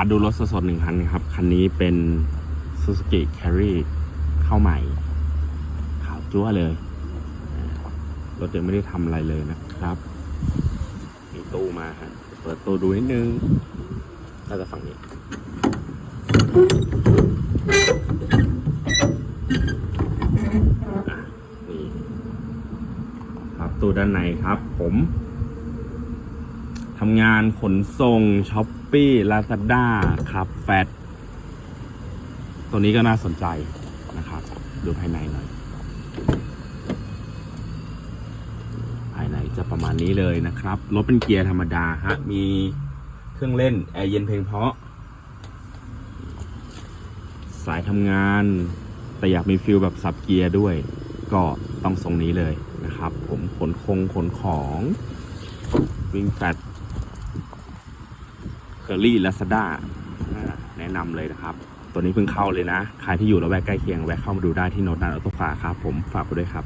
าดูรถสดๆหนึ่งคันครับ คันนี้เป็น Suzuki Carry เข้าใหม่ ขาวจั๊วเลย รถยังไม่ได้ทำอะไรเลยนะครับ มีตู้มาฮะเปิดตู้ดูนิดนึงน่าจะฝั่งนี้อะนี่ ครับตู้ด้านในครับผม ทำงานขนส่งช้อปปี้ลาซาด้าครับแฟดตัวนี้ก็น่าสนใจนะครับ ดูภายในหน่อย ภายในจะประมาณนี้เลยนะครับ รถเป็นเกียร์ธรรมดาฮะ มีเครื่องเล่น แอร์เย็นเพลงเพาะ สายทำงาน แต่อยากมีฟิลแบบซับเกียร์ด้วย ก็ต้องทรงนี้เลยนะครับ ผมขนคงขนของ วิ่งแฟต เคอรี่ลาซาด้าแนะนำเลยนะครับ ตัวนี้เพิ่งเข้าเลยนะ ใครที่อยู่ระแวกใกล้เคียงแวะเข้ามาดูได้ที่โนดนันออโต้คาร์ครับผมฝากไปด้วยครับ